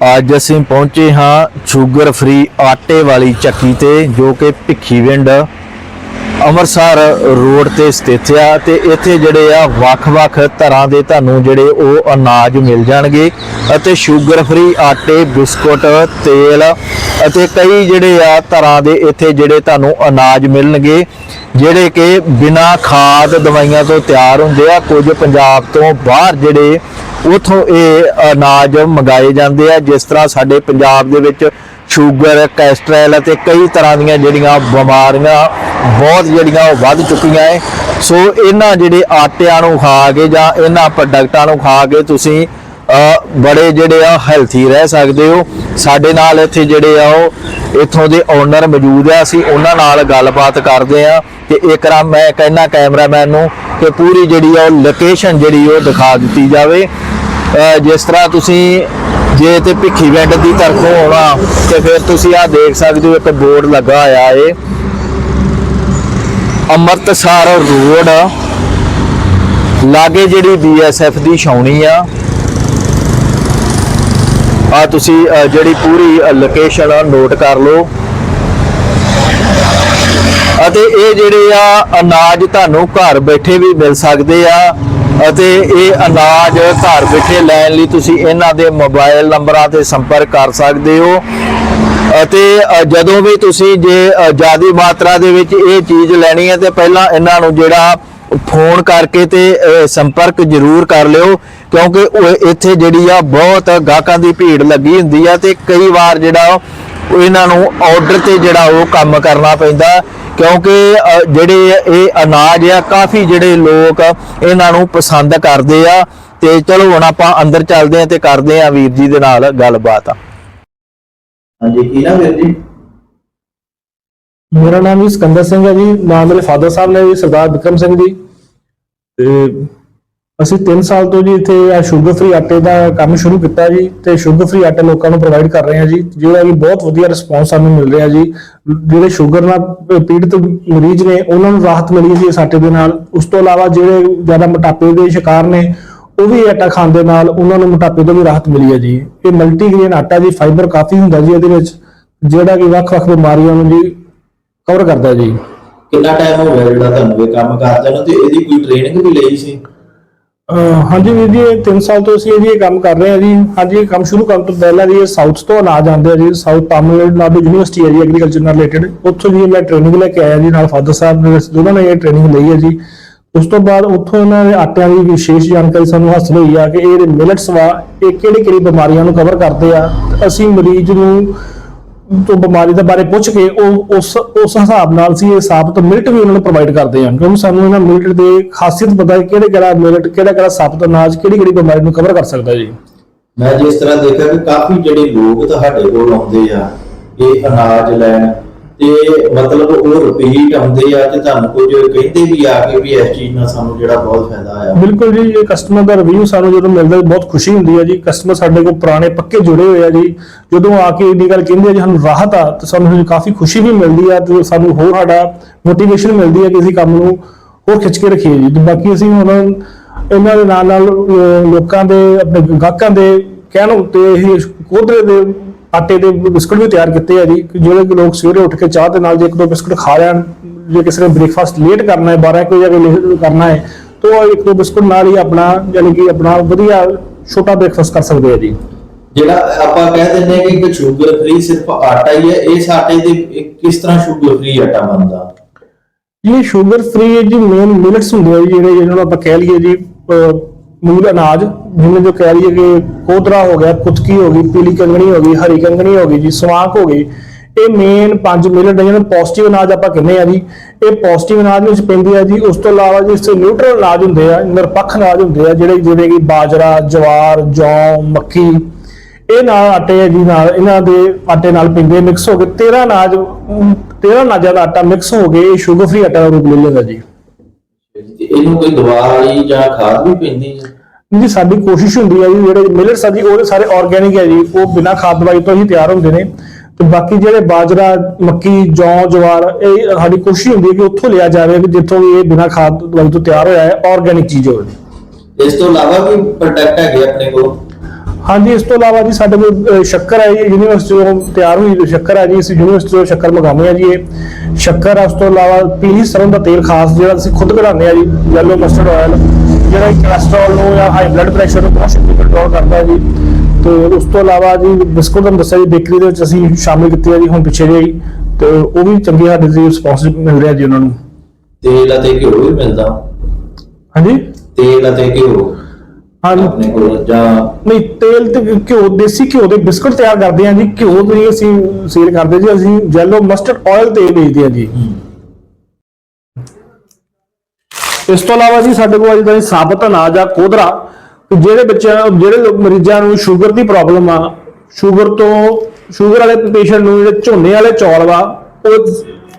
ਅੱਜ ਅਸੀਂ ਪਹੁੰਚੇ ਹਾਂ ਸ਼ੂਗਰ ਫ੍ਰੀ ਆਟੇ ਵਾਲੀ ਚੱਕੀ ਤੇ ਜੋ ਕਿ ਭਿੱਖੀਵਿੰਡ ਅੰਮ੍ਰਿਤਸਰ ਰੋਡ ਤੇ ਸਥਿਤ ਆ ਤੇ ਇੱਥੇ ਜਿਹੜੇ ਆ ਵੱਖ-ਵੱਖ ਤਰ੍ਹਾਂ ਦੇ ਤੁਹਾਨੂੰ ਜਿਹੜੇ ਉਹ ਅਨਾਜ ਮਿਲ ਜਾਣਗੇ ਅਤੇ ਸ਼ੂਗਰ ਫ੍ਰੀ ਆਟੇ, ਬਿਸਕੁਟ, ਤੇਲ ਅਤੇ ਕਈ ਜਿਹੜੇ ਆ ਤਰ੍ਹਾਂ ਦੇ ਇੱਥੇ ਜਿਹੜੇ ਤੁਹਾਨੂੰ ਅਨਾਜ ਮਿਲਣਗੇ, ਜਿਹੜੇ ਕਿ ਬਿਨਾ ਖਾਦ ਦਵਾਈਆਂ ਤੋਂ ਤਿਆਰ ਹੁੰਦੇ ਆ। ਕੁਝ ਪੰਜਾਬ ਤੋਂ ਬਾਹਰ ਜਿਹੜੇ ਉਥੋਂ ਇਹ ਅਨਾਜ ਮੰਗਾਏ ਜਾਂਦੇ ਆ। ਜਿਸ ਤਰ੍ਹਾਂ ਸਾਡੇ ਪੰਜਾਬ ਦੇ ਵਿੱਚ ਸ਼ੂਗਰ, ਕੈਸਟਰੋਲ ਅਤੇ ਕਈ ਤਰ੍ਹਾਂ ਦੀਆਂ ਜਿਹੜੀਆਂ ਬਿਮਾਰੀਆਂ ਬਹੁਤ ਜਿਹੜੀਆਂ ਉਹ ਵੱਧ ਚੁੱਕੀਆਂ ਐ ਸੋ ਇਹਨਾਂ ਜਿਹੜੇ ਆਟਿਆਂ ਨੂੰ ਖਾ ਕੇ ਜਾਂ ਇਹਨਾਂ ਪ੍ਰੋਡਕਟਾਂ ਨੂੰ ਖਾ ਕੇ ਤੁਸੀਂ ਬੜੇ ਜਿਹੜੇ ਆ ਹੈਲਥੀ ਰਹਿ ਸਕਦੇ ਹੋ। ਸਾਡੇ ਨਾਲ ਇੱਥੇ ਜਿਹੜੇ ਆ ਉਹ ਇੱਥੋਂ ਦੇ ਓਨਰ ਮੌਜੂਦ ਆ। ਅਸੀਂ ਉਹਨਾਂ ਨਾਲ ਗੱਲਬਾਤ ਕਰਦੇ ਆ ਕਿ ਇੱਕ ਰਾ ਮੈਂ ਕਹਿਣਾ ਕੈਮਰਾਮੈਨ ਨੂੰ ਕਿ ਪੂਰੀ ਜਿਹੜੀ ਆ ਉਹ ਲੋਕੇਸ਼ਨ ਜਿਹੜੀ ਉਹ ਦਿਖਾ ਦਿੱਤੀ ਜਾਵੇ। ਜਿਸ ਤਰ੍ਹਾਂ ਤੁਸੀਂ ਜੇ ਤੇ ਭਿੱਖੀਵਿੰਡ ਦੀ ਤਰਫੋਂ ਆਉਣਾ ਤੇ ਫਿਰ ਤੁਸੀਂ ਆ ਦੇਖ ਸਕਦੇ ਹੋ ਇੱਕ ਬੋਰਡ ਲੱਗਾ ਹੋਇਆ ਏ। ਅੰਮ੍ਰਿਤਸਰ ਰੋਡ। ਲਾਗੇ ਜਿਹੜੀ ਬੀਐਸਐਫ ਦੀ ਛਾਉਣੀ ਆ। ਆ ਤੁਸੀਂ ਜਿਹੜੀ ਪੂਰੀ ਲੋਕੇਸ਼ਨ ਆ ਨੋਟ ਕਰ ਲਓ। ਅਤੇ ਇਹ ਜਿਹੜੇ ਆ, ਅਨਾਜ ਤੁਹਾਨੂੰ ਘਰ ਬੈਠੇ ਵੀ ਮਿਲ ਸਕਦੇ ਆ। ਅਤੇ ਇਹ ਅਨਾਜ ਘਰ ਬੈਠੇ ਲੈਣ ਲਈ ਤੁਸੀਂ ਇਹਨਾਂ ਦੇ ਮੋਬਾਈਲ ਨੰਬਰਾਂ ਤੇ ਸੰਪਰਕ ਕਰ ਸਕਦੇ ਹੋ। ਅਤੇ ਜਦੋਂ ਵੀ ਤੁਸੀਂ ਜੇ ਅ, ਜ਼ਿਆਦੀ ਮਾਤਰਾ ਦੇ ਵਿੱਚ ਇਹ ਚੀਜ਼ ਲੈਣੀ ਹੈ ਤੇ ਪਹਿਲਾਂ ਇਹਨਾਂ ਨੂੰ ਜਿਹੜਾ ਫੋਨ ਕਰਕੇ ਤੇ ਸੰਪਰਕ ਜ਼ਰੂਰ ਕਰ ਲਿਓ ਕਿਉਂਕਿ ਇੱਥੇ ਜਿਹੜੀ ਆ ਬਹੁਤ ਗਾਹਕਾਂ ਦੀ ਭੀੜ ਲੱਗੀ ਹੁੰਦੀ ਆ ਤੇ ਕਈ ਵਾਰ ਜਿਹੜਾ ਇਹਨਾਂ ਨੂੰ ਆਰਡਰ ਤੇ ਜਿਹੜਾ ਉਹ ਕੰਮ ਕਰਨਾ ਪੈਂਦਾ ਕਿਉਂਕਿ ਜਿਹੜੇ ਇਹ ਅਨਾਜ ਆ ਕਾਫੀ ਜਿਹੜੇ ਲੋਕ ਇਹਨਾਂ ਨੂੰ ਪਸੰਦ ਕਰਦੇ ਆ ਤੇ ਚਲੋ ਹੁਣ ਆਪਾਂ ਅੰਦਰ ਚੱਲਦੇ ਆ ਤੇ ਕਰਦੇ ਆ ਵੀਰ ਜੀ ਦੇ ਨਾਲ ਗੱਲਬਾਤ। ਹਾਂਜੀ, ਕੀ ਨਾਮ ਵੀਰ ਜੀ? ਮੇਰਾ ਨਾਮ ਜੀ ਸਿਕੰਦਰ ਸਿੰਘ ਹੈ ਜੀ। ਨਾਮ ਮੇਰੇ ਫਾਦਰ ਸਾਹਿਬ ਨੇ ਜੀ, ਸਰਦਾਰ ਵਿਕਰਮ ਸਿੰਘ ਜੀ। ਤੇ ਅਸੀਂ 3 ਸਾਲ ਤੋਂ ਜੀ ਇੱਥੇ ਆ ਸ਼ੂਗਰ ਫ੍ਰੀ ਆਟੇ ਦਾ ਕੰਮ ਸ਼ੁਰੂ ਕੀਤਾ ਜੀ ਤੇ ਸ਼ੂਗਰ ਫ੍ਰੀ ਆਟਾ ਲੋਕਾਂ ਨੂੰ ਪ੍ਰੋਵਾਈਡ ਕਰ ਰਹੇ ਹਾਂ ਜੀ, ਜਿਹੜਾ ਕਿ ਬਹੁਤ ਵਧੀਆ ਰਿਸਪੌਂਸ ਸਾਨੂੰ ਮਿਲ ਰਿਹਾ ਜੀ। ਜਿਹੜੇ ਸ਼ੂਗਰ ਨਾਲ ਪੀੜਤ ਮਰੀਜ਼ ਨੇ, ਉਹਨਾਂ ਨੂੰ ਰਾਹਤ ਮਿਲੀ ਜੀ ਇਸ ਆਟੇ ਦੇ ਨਾਲ। ਉਸ ਤੋਂ ਇਲਾਵਾ ਜਿਹੜੇ ਜ਼ਿਆਦਾ ਮੋਟਾਪੇ ਦੇ ਸ਼ਿਕਾਰ ਨੇ ਉਹ ਵੀ ਆਟਾ ਖਾਣ ਦੇ ਨਾਲ ਉਹਨਾਂ ਨੂੰ ਮੋਟਾਪੇ ਤੋਂ ਵੀ ਰਾਹਤ ਮਿਲੀ ਹੈ ਜੀ। ਇਹ ਮਲਟੀਗ੍ਰੇਨ ਆਟਾ ਜੀ ਫਾਈਬਰ ਕਾਫੀ ਹੁੰਦਾ ਜੀ ਇਹਦੇ ਵਿੱਚ ਜਿਹੜਾ ਕਿ ਵੱਖ-ਵੱਖ ਬਿਮਾਰੀਆਂ ਨੂੰ ਜੀ ਕਵਰ ਕਰਦਾ ਜੀ। ਕਿੰਨਾ ਟਾਈਮ ਹੋ ਗਿਆ ਜਿਹੜਾ ਤੁਹਾਨੂੰ ਇਹ ਕੰਮ ਕਰਦੇ ਨੂੰ ਤੇ ਇਹਦੀ ਕੋਈ ਟ੍ਰੇਨਿੰਗ ਵੀ ਲਈ ਸੀ? ਹਾਂਜੀ ਵੀਰ ਜੀ ਇਹ 3 ਸਾਲ ਤੋਂ ਅਸੀਂ ਇਹ ਕੰਮ ਕਰ ਰਹੇ ਹਾਂ ਜੀ। ਹਾਂਜੀ ਇਹ ਕੰਮ ਸ਼ੁਰੂ ਕਰਨ ਤੋਂ ਪਹਿਲਾਂ ਜੀ ਇਹ ਸਾਊਥ ਤੋਂ ਅਨਾਜ ਆਉਂਦੇ ਆ ਜੀ ਸਾਊਥ ਤਾਮਿਲਨਾਡੂ ਯੂਨੀਵਰਸਿਟੀ ਹੈ ਜੀ ਐਗਰੀਕਲਚਰ ਨਾਲ ਰਿਲੇਟਡ ਉੱਥੋਂ ਜੀ ਮੈਂ ਟ੍ਰੇਨਿੰਗ ਲੈ ਕੇ ਆਇਆ ਜੀ ਨਾਲ ਫਾਦਰ ਸਾਹਿਬ ਨੇ ਦੋਨਾਂ ਨੇ ਇਹ ਟ੍ਰੇਨਿੰਗ ਲਈ ਹੈ ਜੀ। ਉਸ ਤੋਂ ਬਾਅਦ ਉੱਥੋਂ ਇਹਨਾਂ ਦੇ ਆਟਿਆਂ ਦੀ ਵਿਸ਼ੇਸ਼ ਜਾਣਕਾਰੀ ਸਾਨੂੰ ਹਾਸਲ ਹੋਈ ਆ ਕਿ ਇਹ ਮਿਲਟਸ ਵਾ ਇਹ ਕਿਹੜੀ ਕਿਹੜੀ ਬਿਮਾਰੀਆਂ ਨੂੰ ਕਵਰ ਕਰਦੇ ਆ, ਅਸੀਂ ਮਰੀਜ਼ ਨੂੰ ਤੋਂ ਬਿਮਾਰੀ ਦੇ ਬਾਰੇ ਪੁੱਛ ਕੇ ਉਹ ਉਸ ਉਸ ਹਿਸਾਬ ਨਾਲ ਸੀ ਇਹ ਸਾਬਤ ਮਿਲਟ ਵੀ ਉਹਨਾਂ ਨੂੰ ਪ੍ਰੋਵਾਈਡ ਕਰਦੇ ਹਾਂ ਕਿਉਂਕਿ ਸਾਨੂੰ ਇਹਨਾਂ ਮਿਲਟ ਦੇ ਖਾਸੀਅਤ ਪਤਾ ਹੈ ਕਿਹੜੇ ਕਿਹੜਾ ਮਿਲਟ, ਕਿਹੜਾ ਕਿਹੜਾ ਸਾਬਤ ਅਨਾਜ ਕਿਹੜੀ ਕਿਹੜੀ ਬਿਮਾਰੀ ਨੂੰ ਕਵਰ ਕਰ ਸਕਦਾ ਜੀ। ਮੈਂ ਜਿਸ ਤਰ੍ਹਾਂ ਦੇਖਿਆ ਕਿ ਕਾਫੀ ਜਿਹੜੇ ਲੋਕ ਤੁਹਾਡੇ ਕੋਲ ਆਉਂਦੇ ਆ, ਇਹ ਅਨਾਜ ਲੈਣ ਤੇ ਮਤਲਬ ਉਹ ਰਿਪੀਟ ਆਉਂਦੇ ਆ ਤੇ ਤੁਹਾਨੂੰ ਕੁਝ ਕਹਿੰਦੇ ਵੀ ਆ ਕਿ ਵੀ ਇਸ ਚੀਜ਼ ਨਾਲ ਸਾਨੂੰ ਜਿਹੜਾ ਬਹੁਤ ਫਾਇਦਾ ਆਇਆ। ਬਿਲਕੁਲ ਜੀ, ਇਹ ਕਸਟਮਰ ਦਾ ਰਿਵਿਊ ਸਾਨੂੰ ਜਦੋਂ ਮਿਲਦਾ ਬਹੁਤ ਖੁਸ਼ੀ ਹੁੰਦੀ ਹੈ ਜੀ। ਕਸਟਮਰ ਸਾਡੇ ਕੋਲ ਪੁਰਾਣੇ ਪੱਕੇ ਜੁੜੇ ਹੋਏ ਆ ਜੀ। ਜਦੋਂ ਆ ਕੇ ਇਹਦੀ ਗੱਲ ਕਹਿੰਦੇ ਆ ਜੀ, ਸਾਨੂੰ ਰਾਹਤ ਆ, ਤੇ ਸਾਨੂੰ ਕਾਫੀ ਖੁਸ਼ੀ ਵੀ ਮਿਲਦੀ ਆ ਤੇ ਸਾਨੂੰ ਹੋਰ ਸਾਡਾ ਮੋਟੀਵੇਸ਼ਨ ਮਿਲਦੀ ਹੈ ਕਿ ਅਸੀਂ ਕੰਮ ਨੂੰ ਹੋਰ ਖਿੱਚ ਕੇ ਰੱਖੀਏ ਜੀ। ਤੇ ਬਾਕੀ ਅਸੀਂ ਹੁਣ ਇਹਨਾਂ ਦੇ ਨਾਲ ਨਾਲ ਲੋਕਾਂ ਦੇ, ਆਪਣੇ ਗਾਹਕਾਂ ਦੇ ਕਹਿਣ ਉੱਤੇ ਇਹ ਕੋਧਰੇ ਦੇ ਆਟੇ ਦੇ ਬਿਸਕੁਟ ਵੀ ਤਿਆਰ ਕੀਤੇ ਆ ਜੀ। ਜਿਹੜੇ ਕਿ ਲੋਕ ਸਵੇਰੇ ਉੱਠ ਕੇ ਚਾਹ ਦੇ ਨਾਲ ਜੇ ਇੱਕ ਦੋ ਬਿਸਕੁਟ ਖਾ ਲੈਣ ਜੇ ਕਿਸੇ ਨੇ ਬ੍ਰੇਕਫਾਸਟ ਲੇਟ ਕਰਨਾ ਹੈ 12 ਕੁ ਵਜੇ ਲੇਟ ਕਰਨਾ ਹੈ ਤਾਂ ਇੱਕ ਦੋ ਬਿਸਕੁਟ ਨਾਲ ਹੀ ਆਪਣਾ ਯਾਨੀ ਕਿ ਆਪਣਾ ਵਧੀਆ ਛੋਟਾ ਬ੍ਰੇਕਫਾਸਟ ਕਰ ਸਕਦੇ ਆ ਜੀ। ਜਿਹੜਾ ਆਪਾਂ ਕਹਿ ਦਿੰਦੇ ਹਾਂ ਕਿ ਇੱਕ ਸ਼ੂਗਰ ਫ੍ਰੀ ਸਿਰਫ ਆਟਾ ਹੀ ਹੈ ਇਸ ਆਟੇ ਦੇ ਕਿਸ ਤਰ੍ਹਾਂ ਸ਼ੂਗਰ ਫ੍ਰੀ ਆਟਾ ਬਣਦਾ? ਇਹ ਸ਼ੂਗਰ ਫ੍ਰੀ ਜੀ ਮੇਨ ਮਿਲਟਸ ਹੁੰਦੇ ਆ ਜਿਹੜੇ ਜਿਹਨਾਂ ਨੂੰ ਆਪਾਂ ਕਹਿ ਲਈਏ ਜੀ ਮੂਲ ਅਨਾਜ ਜਿਵੇਂ ਜੋ ਕਹਿ ਲਈਏ ਕਿ ਕੋਦਰਾ ਹੋ ਗਿਆ ਕੁਤਕੀ ਹੋ ਗਈ ਪੀਲੀ ਕੰਗਣੀ ਹੋ ਗਈ ਹਰੀ ਕੰਗਣੀ ਹੋ ਗਈ ਜੀ ਸਵਾਂਕ ਹੋ ਗਈ ਇਹ ਮੇਨ ਪੰਜ ਮਿਲਟ ਜਿਹਨਾਂ ਨੂੰ ਪੋਜ਼ਿਟਿਵ ਅਨਾਜ ਆਪਾਂ ਕਹਿੰਦੇ ਆ ਜੀ। ਇਹ ਪੋਜ਼ਿਟਿਵ ਅਨਾਜ ਵਿੱਚ ਪੈਂਦੇ ਆ ਜੀ ਉਸ ਤੋਂ ਇਲਾਵਾ ਜੀ ਇਸ ਨਿਊਟਰਲ ਅਨਾਜ ਹੁੰਦੇ ਆ ਨਿਰਪੱਖ ਅਨਾਜ ਹੁੰਦੇ ਆ ਜਿਹੜੇ ਜਿਵੇਂ ਕਿ ਬਾਜਰਾ ਜਵਾਰ ਜੌਂ ਮੱਕੀ ਇਹ ਨਾਲ ਆਟੇ ਜੀ ਨਾਲ ਇਹਨਾਂ ਦੇ ਆਟੇ ਨਾਲ ਪਿੰਦੇ ਮਿਕਸ ਹੋ ਕੇ 13 ਅਨਾਜ ਅਮ, 13 ਅਨਾਜਾਂ ਦਾ ਆਟਾ ਮਿਕਸ ਹੋ ਕੇ ਇਹ ਸ਼ੂਗਰ ਫ੍ਰੀ ਆਟਾ ਦਾ ਰੂਪ ਲੈ ਲੈਂਦਾ ਜੀ। ਇਹਨੂੰ ਕੋਈ ਦਵਾ ਜਾਂ ਖਾਦ ਵੀ ਪੈਂਦੀ ਹੈ? ਜੀ ਸਾਡੀ ਕੋਸ਼ਿਸ਼ ਹੁੰਦੀ ਹੈ ਜੀ ਜਿਹੜੇ ਮਿਲਟਸ ਆ ਜੀ ਉਹ ਸਾਰੇ ਆਰਗੇਨਿਕ ਹੈ ਜੀ ਉਹ ਬਿਨਾਂ ਖਾਦ ਦਵਾਈ ਤੋਂ ਹੀ ਤਿਆਰ ਹੁੰਦੇ ਨੇ। ਤੇ ਬਾਕੀ ਜਿਹੜੇ ਬਾਜਰਾ ਮੱਕੀ ਜੌਂ ਜਵਾਰ ਇਹ ਸਾਡੀ ਕੋਸ਼ਿਸ਼ ਹੁੰਦੀ ਹੈ ਕਿ ਉੱਥੋਂ ਲਿਆ ਜਾਵੇ ਕਿ ਜਿੱਥੋਂ ਵੀ ਇਹ ਬਿਨਾਂ ਖਾਦ ਦਵਾਈ ਤੋਂ ਤਿਆਰ ਹੋਇਆ ਹੈ ਆਰਗੇਨਿਕ ਚੀਜ਼ ਹੋਵੇ। ਇਸ ਤੋਂ ਇਲਾਵਾ ਵੀ ਪ੍ਰੋਡਕਟ ਹੈਗੇ ਆਪਣੇ ਕੋਲ? ਹਾਂਜੀ ਇਸ ਤੋਂ ਇਲਾਵਾ ਜੀ ਸਾਡੇ ਕੋਲ ਸ਼ੱਕਰ ਹੈ ਜੀ ਯੂਨੀਵਰਸਿਟੀ ਤੋਂ ਤਿਆਰ ਹੋਈ ਸ਼ੱਕਰ ਹੈ ਜੀ ਅਸੀਂ ਯੂਨੀਵਰਸਿਟੀ ਤੋਂ ਸ਼ੱਕਰ ਮੰਗਾਉਂਦੇ ਆ ਜੀ ਇਹ। ਸ਼ੱਕਰ ਉਸ ਤੋਂ ਇਲਾਵਾ ਪੀਲੀ ਸਰੋਂ ਦਾ ਤੇਲ ਖਾਸ ਜਿਹੜਾ ਅਸੀਂ ਖੁਦ ਬਣਾਉਂਦੇ ਆ ਜੀ ਯੈਲੋ ਮਸਟਰਡ ਆਇਲ ਜਿਹੜਾ ਕੋਲੇਸਟ੍ਰੋਲ ਨੂੰ ਜਾਂ ਹਾਈ ਬਲੱਡ ਪ੍ਰੈਸ਼ਰ ਨੂੰ ਬਹੁਤ ਛੇਤੀ ਕੰਟਰੋਲ ਕਰਦਾ ਹੈ ਜੀ। ਤੇ ਉਸ ਤੋਂ ਇਲਾਵਾ ਜੀ ਬਿਸਕੁਟ ਤੁਹਾਨੂੰ ਦੱਸਿਆ ਜੀ ਬੇਕਰੀ ਦੇ ਵਿੱਚ ਅਸੀਂ ਸ਼ਾਮਿਲ ਕੀਤੇ ਆ ਜੀ ਹੁਣ ਪਿੱਛੇ ਜਿਹੇ ਹੀ। ਤੇ ਉਹ ਵੀ ਚੰਗੀ ਸਾਡੇ ਜੀ ਰਿਸਪੌਂਸ ਮਿਲ ਰਿਹਾ ਜੀ ਉਹਨਾਂ ਨੂੰ। ਤੇਲ ਅਤੇ ਘਿਓ ਵੀ ਮਿਲਦਾ। ਹਾਂਜੀ? ਤੇਲ ਅਤੇ ਘਿਓ ਹਾਂਜੀ। ਆਪਣੇ ਕੋਲ ਜਾਂ ਨਹੀਂ ਤੇਲ ਤੇ ਘਿਓ ਦੇਸੀ ਘਿਓ ਦੇ ਬਿਸਕੁਟ ਤਿਆਰ ਕਰਦੇ ਹਾਂ ਜੀ। ਘਿਓ ਨਹੀਂ ਅਸੀਂ ਸੇਲ ਕਰਦੇ ਜੀ ਅਸੀਂ ਜੈਲੋ ਮਸਟਰਡ ਆਇਲ ਤੇਲ ਵੇਚਦੇ ਹਾਂ ਜੀ। ਇਸ ਤੋਂ ਇਲਾਵਾ ਜੀ ਸਾਡੇ ਕੋਲ ਜਿਹੜਾ ਸਾਬਤ ਅਨਾਜ ਆ ਕੋਧਰਾ ਕਿ ਜਿਹੜੇ ਬੱਚਿਆਂ ਜਿਹੜੇ ਲੋਕ ਮਰੀਜ਼ਾਂ ਨੂੰ ਸ਼ੂਗਰ ਦੀ ਪ੍ਰੋਬਲਮ ਆ, ਸ਼ੂਗਰ ਤੋਂ, ਸ਼ੂਗਰ ਵਾਲੇ ਪੇਸ਼ੈਂਟ ਨੂੰ ਜਿਹੜੇ ਝੋਨੇ ਵਾਲੇ ਚੌਲ ਵਾ, ਉਹ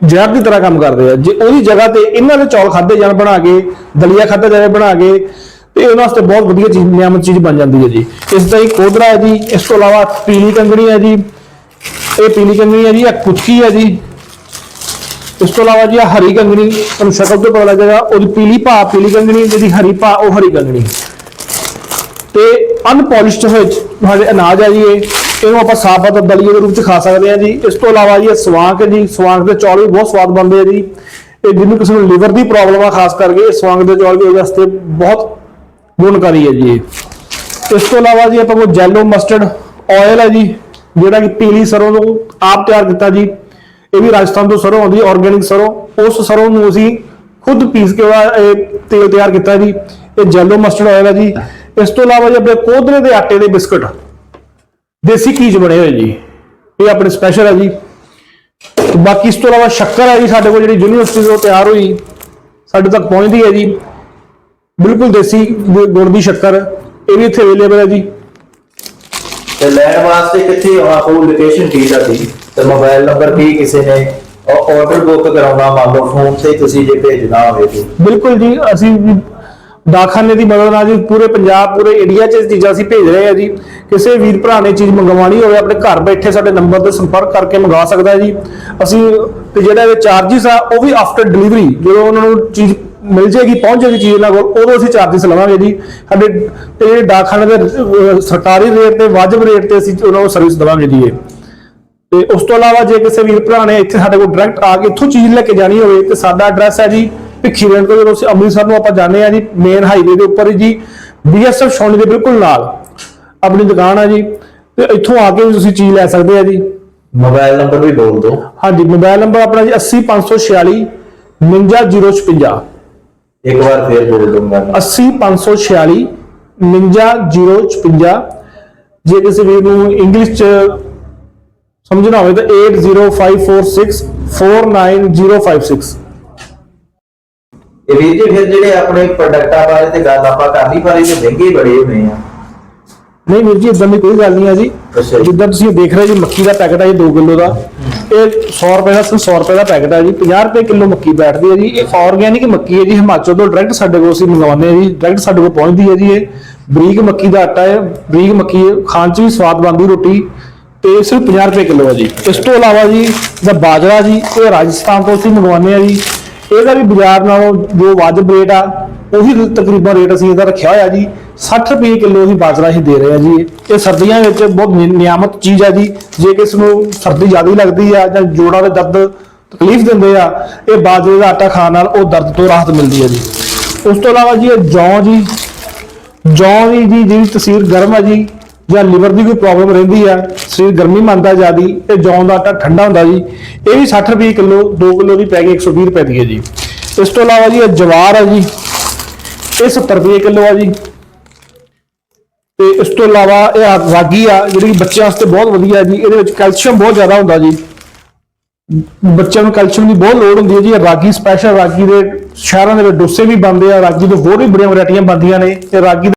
ਜ਼ਹਿਰ ਦੀ ਤਰ੍ਹਾਂ ਕੰਮ ਕਰਦੇ ਆ। ਜੇ ਉਹਦੀ ਜਗ੍ਹਾ ਤੇ ਇਹਨਾਂ ਦੇ ਚੌਲ ਖਾਦੇ ਜਾਣ ਬਣਾ ਕੇ, ਦਲੀਆ ਖਾਦਾ ਜਾਵੇ ਬਣਾ ਕੇ, ਤੇ ਉਹਨਾਂ ਵਾਸਤੇ ਬਹੁਤ ਵਧੀਆ ਚੀਜ਼, ਨਿਆਮਤ ਚੀਜ਼ ਬਣ ਜਾਂਦੀ ਹੈ ਜੀ। ਇਸ ਦਾ ਹੀ ਕੋਧਰਾ ਹੈ ਜੀ, ਇਸ ਤੋਂ ਇਲਾਵਾ ਪੀਲੀ ਕੰਗਣੀ ਹੈ ਜੀ, ਇਹ ਪੀਲੀ ਕੰਗਣੀ ਹੈ ਜੀ, ਇਹ ਕੁਚਕੀ ਹੈ ਜੀ। ਇਸ ਤੋਂ ਇਲਾਵਾ ਜੀ ਆ ਹਰੀ ਕੰਗਣੀ ਤੁਹਾਨੂੰ ਸ਼ਕਲ ਤੋਂ ਪਤਾ ਲੱਗੇਗਾ, ਉਹਦੀ ਪੀਲੀ ਭਾ ਪੀਲੀ ਕੰਗਣੀ ਜਿਹਦੀ ਹਰੀ ਭਾ ਉਹ ਹਰੀ ਕੰਗਣੀ ਤੇ ਅਨਪੋਲਿਸ਼ਡ ਵਿੱਚ ਤੁਹਾਡੇ ਅਨਾਜ ਹੈ ਜੀ ਇਹ, ਇਹਨੂੰ ਆਪਾਂ ਸਾਬਤ ਦਲੀਏ ਦੇ ਰੂਪ ਚ ਖਾ ਸਕਦੇ ਹਾਂ ਜੀ। ਇਸ ਤੋਂ ਇਲਾਵਾ ਜੀ ਇਹ ਸਵਾਂਕ ਹੈ ਜੀ ਸਵਾਂਕ ਦੇ ਚੌਲ ਵੀ ਬਹੁਤ ਸਵਾਦ ਬਣਦੇ ਆ ਜੀ। ਇਹ ਜਿਹਨੂੰ ਕਿਸੇ ਨੂੰ ਲਿਵਰ ਦੀ ਪ੍ਰੋਬਲਮ ਆ, ਖਾਸ ਕਰਕੇ ਇਹ ਸਵਾਂਕ ਦੇ ਚੌਲ ਵੀ ਉਹਦੇ ਵਾਸਤੇ ਬਹੁਤ ਗੁਣਕਾਰੀ ਹੈ ਜੀ ਇਹ। ਇਸ ਤੋਂ ਇਲਾਵਾ ਜੀ ਆਪਾਂ ਕੋਲ ਜੈਲੋ ਮਸਟਰਡ ਆਇਲ ਹੈ ਜੀ, ਜਿਹੜਾ ਕਿ ਪੀਲੀ ਸਰੋਂ ਨੂੰ ਆਪ ਤਿਆਰ ਕੀਤਾ ਜੀ। ਇਹ ਵੀ ਰਾਜਸਥਾਨ ਤੋਂ ਸਰੋਂ ਆਉਂਦੀ ਆਰਗੇਨਿਕ ਸਰੋਂ। ਉਸ ਸਰੋਂ ਨੂੰ ਅਸੀਂ ਖੁਦ ਪੀਸ ਕੇ ਉਹਦਾ ਇਹ ਤੇਲ ਤਿਆਰ ਕੀਤਾ ਜੀ। ਇਹ ਜੈਲੋ ਮਸਟਰਡ ਆਇਲ ਹੈ ਜੀ। ਇਸ ਤੋਂ ਇਲਾਵਾ ਜੀ ਆਪਣੇ ਕੋਧਰੇ ਦੇ ਆਟੇ ਦੇ ਬਿਸਕਟ। ਦੇਸੀ ਘੀ ਬਣੇ ਹੋਏ ਜੀ। ਇਹ ਆਪਣੇ ਸਪੈਸ਼ਲ ਹੈ ਜੀ। ਬਾਕੀ ਇਸ ਤੋਂ ਇਲਾਵਾ ਸ਼ੱਕਰ ਹੈ ਜੀ, ਸਾਡੇ ਕੋਲ ਜਿਹੜੀ ਯੂਨੀਵਰਸਿਟੀ ਤੋਂ ਤਿਆਰ ਹੋਈ, ਸਾਡੇ ਤੱਕ ਪਹੁੰਚਦੀ ਹੈ ਜੀ। ਬਿਲਕੁਲ ਦੇਸੀ ਗੁ- ਗੁੜ ਦੀ ਸ਼ੱਕਰ। ਇਹ ਵੀ ਇੱਥੇ ਅਵੇਲੇਬਲ ਹੈ ਜੀ। ਤੇ ਲੈਣ ਵਾਸਤੇ ਕਿੱਥੇ ਆਉਣਾ ਪਊ ਲੋਕੇਸ਼ਨ ਕੀ ਦਾ ਸੀ ਤੇ ਮੋਬਾਈਲ ਨੰਬਰ ਕੀ ਕਿਸੇ ਨੇ? ਆਰਡਰ ਬੁੱਕ ਕਰਾਉਣਾ ਮੰਨ ਲਓ ਫੋਨ ਤੇ ਤੁਸੀਂ ਜੇ ਭੇਜਣਾ ਹੋਵੇ ਤੇ। ਬਿਲਕੁਲ ਜੀ, ਅਸੀਂ ਡਾਕਖਾਨੇ ਦੀ ਮਦਦ ਨਾਲ ਜੀ ਪੂਰੇ ਪੰਜਾਬ, ਪੂਰੇ ਇੰਡੀਆ 'ਚ ਚੀਜ਼ਾਂ ਅਸੀਂ ਭੇਜ ਰਹੇ ਹਾਂ ਜੀ। ਕਿਸੇ ਵੀਰ ਭਰਾ ਨੇ ਚੀਜ਼ ਮੰਗਵਾਉਣੀ ਹੋਵੇ, ਆਪਣੇ ਘਰ ਬੈਠੇ ਸਾਡੇ ਨੰਬਰ ਤੇ ਸੰਪਰਕ ਕਰਕੇ ਮੰਗਵਾ ਸਕਦਾ ਜੀ। ਅਸੀਂ, ਤੇ ਜਿਹੜਾ ਇਹ ਚਾਰजेस ਆ, ਉਹ ਵੀ ਆਫਟਰ ਡਿਲੀਵਰੀ ਜਦੋਂ ਉਹਨਾਂ ਨੂੰ ਚੀਜ਼ ਮਿਲ ਜਾਏਗੀ ਪਹੁੰਚ ਜਾਏਗੀ ਚੀਜ਼ ਇਹਨਾਂ ਕੋਲ ਉਦੋਂ ਅਸੀਂ ਚਾਰजेस ਲਵਾਂਗੇ ਜੀ। ਸਾਡੇ ਤੇ ਜਿਹੜੇ ਡਾਕਖਾਨੇ ਦੇ ਅਹ, ਸਰਕਾਰੀ ਰੇਟ ਤੇ ਵਾਜਬ ਰੇਟ ਤੇ ਅਸੀਂ ਉਹਨਾਂ ਨੂੰ ਸਰਵਿਸ ਦੇਵਾਂਗੇ ਜੀ ਇਹ। ਤੇ ਉਸ ਤੋਂ ਇਲਾਵਾ ਜੇ ਕਿਸੇ ਵੀਰ ਭਰਾ ਨੇ ਇੱਥੇ ਸਾਡੇ ਕੋਲ ਡਾਇਰੈਕਟ ਆ ਕੇ ਇੱਥੋਂ ਚੀਜ਼ ਲੈ ਕੇ ਜਾਣੀ ਹੋਵੇ ਤੇ ਸਾਡਾ ਐਡਰੈਸ ਹੈ ਜੀ ਭਿੱਖੀ ਤੋਂ ਜਦੋਂ ਅਸੀਂ ਅੰਮ੍ਰਿਤਸਰ ਨੂੰ ਆਪਾਂ ਜਾਂਦੇ ਆ ਜੀ ਮੇਨ ਹਾਈਵੇ ਦੇ ਉੱਪਰ ਹੀ ਜੀ ਬੀਐਸਐਫ ਛਾਉਣੀ ਦੇ ਬਿਲਕੁਲ ਨਾਲ। ਆਪਣੀ ਦੁਕਾਨ ਹੈ ਜੀ ਤੇ ਇੱਥੋਂ ਆ ਕੇ ਵੀ ਤੁਸੀਂ ਚੀਜ਼ ਲੈ ਸਕਦੇ ਆ ਜੀ। ਮੋਬਾਈਲ ਨੰਬਰ ਵੀ ਬੋਲ ਦਿਓ। ਹਾਂਜੀ ਮੋਬਾਈਲ ਨੰਬਰ ਆਪਣਾ ਜੀ 80546 59056 ਇੱਕ ਵਾਰ ਫੇਰ ਬੋਲ ਦੂੰਗਾ 80546 59056 ਜੇ ਕਿਸੇ ਵੀਰ ਨੂੰ ਇੰਗਲਿਸ਼ ਚ ਸਮਝਣਾ ਹੋਵੇ ਤਾਂ 8054649056 ਇਹ ਵੀਰ ਜੀ ਫਿਰ ਜਿਹੜੇ ਆਪਣੇ ਪ੍ਰੋਡਕਟਾਂ ਬਾਰੇ ਤੇ ਗੱਲ ਆਪਾਂ ਕਰਨੀ ਪਰ ਇਹ ਮਹਿੰਗੇ ਬੜੇ ਹੋਣੇ ਆ। ਨਹੀਂ ਵੀਰ ਜੀ ਇਦਾਂ ਦੀ ਕੋਈ ਗੱਲ ਨਹੀਂ ਹੈ ਜੀ। ਜਿੱਦਾਂ ਤੁਸੀਂ ਦੇਖ ਰਹੇ ਜੀ ਮੱਕੀ ਦਾ ਪੈਕਟ ਹੈ ਜੀ 2 ਕਿਲੋ ਦਾ। ਇਹ 100 ਰੁਪਏ ਦਾ ਸਿਰਫ 100 ਰੁਪਏ ਦਾ ਪੈਕਟ ਹੈ ਜੀ 50 ਰੁਪਏ ਕਿਲੋ ਮੱਕੀ ਬੈਠਦੀ ਹੈ ਜੀ, ਇਹ ਆਰਗੇਨਿਕ ਮੱਕੀ ਹੈ ਜੀ, ਹਿਮਾਚਲ ਤੋਂ ਡਾਇਰੈਕਟ ਸਾਡੇ ਕੋਲ ਅਸੀਂ ਮੰਗਵਾਉਂਦੇ ਹਾਂ ਜੀ ਡਾਇਰੈਕਟ ਸਾਡੇ ਕੋਲ ਪਹੁੰਚਦੀ ਹੈ ਜੀ ਇਹ। ਬਰੀਕ ਮੱਕੀ ਦਾ ਆਟਾ ਹੈ, ਬਰੀਕ ਮੱਕੀ ਖਾਣ 'ਚ ਵੀ ਸਵਾਦ ਬਣਦੀ ਰੋਟੀ ਤੇ ਸਿਰਫ 50 ਰੁਪਏ ਕਿਲੋ ਹੈ ਜੀ। ਇਸ ਤੋਂ ਇਲਾਵਾ ਜੀ ਦਾ ਬਾਜਰਾ ਜੀ, ਇਹ ਰਾਜਸਥਾਨ ਤੋਂ ਅਸੀਂ ਮੰਗਵਾਉਂਦੇ ਹਾਂ ਜੀ। ਇਹਦਾ ਵੀ ਬਾਜ਼ਾਰ ਨਾਲੋਂ ਜੋ ਵਾਜਬ ਰੇਟ ਆ, ਉਹੀ ਤਕਰੀਬਨ ਰੇਟ ਅਸੀਂ ਇਹਦਾ ਰੱਖਿਆ ਹੋਇਆ ਜੀ। 60 ਰੁਪਏ ਕਿਲੋ ਹੀ ਬਾਜਰਾ ਹੀ ਦੇ ਰਹੇ ਆ ਜੀ। ਇਹ। ਸਰਦੀਆਂ ਵਿੱਚ ਬਹੁਤ ਨਿ- ਨਿਆਮਤ ਚੀਜ਼ ਹੈ ਜੀ। ਜੇ ਕਿਸ ਨੂੰ ਸਰਦੀ ਜ਼ਿਆਦਾ ਲੱਗਦੀ ਆ ਜਾਂ ਜੋੜਾਂ ਦੇ ਦਰਦ ਤਕਲੀਫ ਦਿੰਦੇ ਆ, ਇਹ ਬਾਜਰੇ ਦਾ ਆਟਾ ਖਾਣ ਨਾਲ ਉਹ ਦਰਦ ਤੋਂ ਰਾਹਤ ਮਿਲਦੀ ਹੈ ਜੀ। ਉਸ ਤੋਂ ਇਲਾਵਾ ਜੀ ਇਹ ਜੌਂ ਜੀ, ਜੌਂ ਦੀ ਜੀ ਜਿਹਦੀ ਤਸੀਰ ਗਰਮ ਹੈ ਜੀ, ਜਾਂ ਲਿਵਰ ਦੀ ਕੋਈ ਪ੍ਰੋਬਲਮ ਰਹਿੰਦੀ ਆ, ਸਰੀਰ ਗਰਮੀ ਮੰਨਦਾ ਜਿਆਦੀ, ਇਹ ਜੌਂ ਦਾ ਆਟਾ ਠੰਡਾ ਹੁੰਦਾ ਜੀ। ਇਹ ਵੀ 60 ਰੁਪਏ ਕਿਲੋ 2 ਕਿਲੋ ਦੀ ਪੈ ਗਈ 120 ਰੁਪਏ ਦੀ ਹੈ ਜੀ। ਇਸ ਤੋਂ ਇਲਾਵਾ ਜੀ ਇਹ ਜਵਾਰ ਹੈ ਜੀ। ਇਹ 70 ਰੁਪਏ ਕਿਲੋ ਆ ਜੀ। ਤੇ ਇਸ ਤੋਂ ਇਲਾਵਾ ਇਹ ਆ ਰਾਗੀ ਆ, ਜਿਹੜੀ ਬੱਚਿਆਂ ਵਾਸਤੇ ਬਹੁਤ ਵਧੀਆ ਜੀ, ਇਹਦੇ ਵਿੱਚ ਕੈਲਸ਼ੀਅਮ ਬਹੁਤ ਜ਼ਿਆਦਾ ਹੁੰਦਾ ਜੀ। ਬੱਚਿਆਂ ਨੂੰ ਕੈਲਸ਼ੀਅਮ ਦੀ ਬਹੁਤ ਲੋੜ ਹੁੰਦੀ ਹੈ ਜੀ ਰਾਗੀ ਸਪੈਸ਼ਲ ਰਾਗੀ ਦੇ ਸ਼ਹਿਰਾਂ ਦੇ ਵਿੱਚ ਡੋਸੇ ਵੀ ਬਣਦੇ ਆ, ਰਾਗੀ ਦੇ ਹੋਰ ਵੀ ਬੜੀਆਂ ਵੈਰਾਈਟੀਆਂ ਬਣਦੀਆਂ ਨੇ ਤੇ ਰਾਗੀ